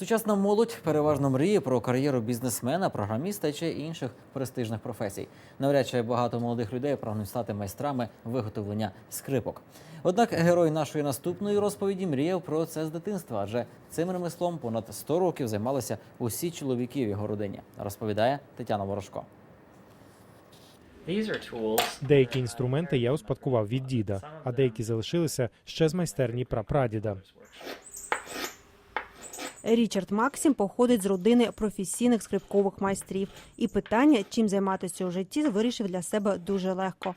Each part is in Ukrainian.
Сучасна молодь переважно мріє про кар'єру бізнесмена, програміста чи інших престижних професій. Навряд чи багато молодих людей прагнуть стати майстрами виготовлення скрипок. Однак герой нашої наступної розповіді мріяв про це з дитинства, адже цим ремеслом понад 100 років займалися усі чоловіки в його родині. Розповідає Тетяна Ворожко. Деякі інструменти я успадкував від діда, а деякі залишилися ще з майстерні прапрадіда. Річард Максим походить з родини професійних скрипкових майстрів, і питання, чим займатися у житті, вирішив для себе дуже легко.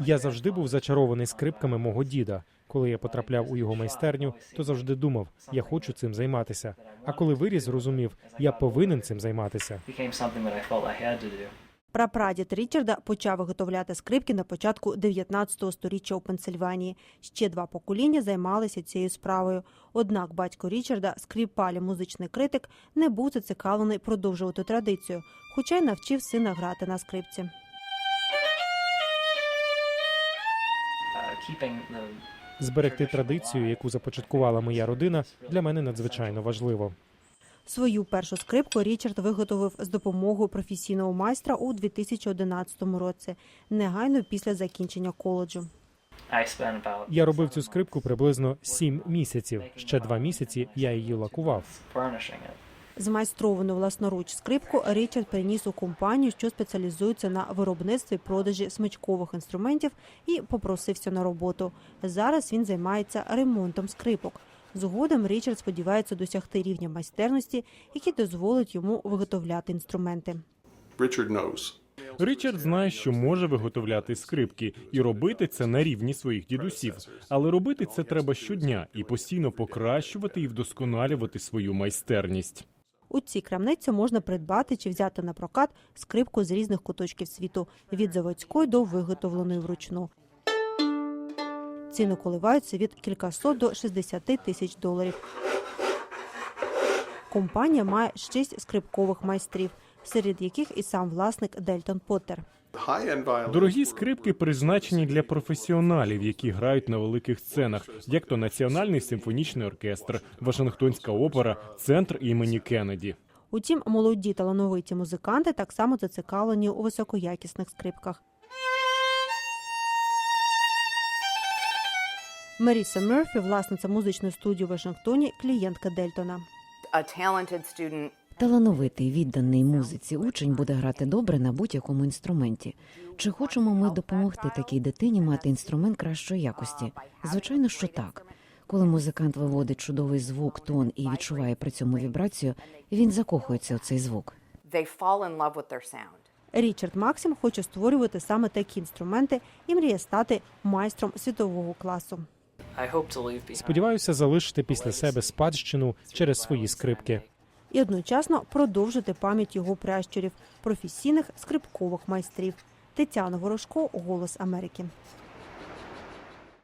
Я завжди був зачарований скрипками мого діда. Коли я потрапляв у його майстерню, то завжди думав, я хочу цим займатися. А коли виріс, зрозумів, я повинен цим займатися. Прапрадід Річарда почав виготовляти скрипки на початку 19 століття у Пенсильванії. Ще два покоління займалися цією справою. Однак батько Річарда, скріпалі музичний критик, не був зацікавлений продовжувати традицію, хоча й навчив сина грати на скрипці. Зберегти традицію, яку започаткувала моя родина, для мене надзвичайно важливо. Свою першу скрипку Річард виготовив з допомогою професійного майстра у 2011 році, негайно після закінчення коледжу. Я робив цю скрипку приблизно сім місяців. Ще два місяці я її лакував. Змайстровану власноруч скрипку Річард приніс у компанію, що спеціалізується на виробництві продажі смичкових інструментів, і попросився на роботу. Зараз він займається ремонтом скрипок. Згодом Річард сподівається досягти рівня майстерності, який дозволить йому виготовляти інструменти. Річард знає, що може виготовляти скрипки і робити це на рівні своїх дідусів. Але робити це треба щодня і постійно покращувати і вдосконалювати свою майстерність. У цій крамниці можна придбати чи взяти на прокат скрипку з різних куточків світу від заводської до виготовленої вручну. Ціни коливаються від кількасот до 60 тисяч доларів. Компанія має шість скрипкових майстрів, серед яких і сам власник Дельтон Поттер. Дорогі скрипки призначені для професіоналів, які грають на великих сценах, як то Національний симфонічний оркестр, Вашингтонська опера, центр імені Кеннеді. Утім, молоді талановиті музиканти так само зацікавлені у високоякісних скрипках. Меріса Мерфі, власниця музичної студії у Вашингтоні, клієнтка Дельтона. Талановитий, відданий музиці учень буде грати добре на будь-якому інструменті. Чи хочемо ми допомогти такій дитині мати інструмент кращої якості? Звичайно, що так. Коли музикант виводить чудовий звук, тон і відчуває при цьому вібрацію, він закохується у цей звук. Річард Максим хоче створювати саме такі інструменти і мріє стати майстром світового класу. Сподіваюся залишити після себе спадщину через свої скрипки. і одночасно продовжити пам'ять його пращурів, професійних скрипкових майстрів. Тетяна Ворожко, Голос Америки.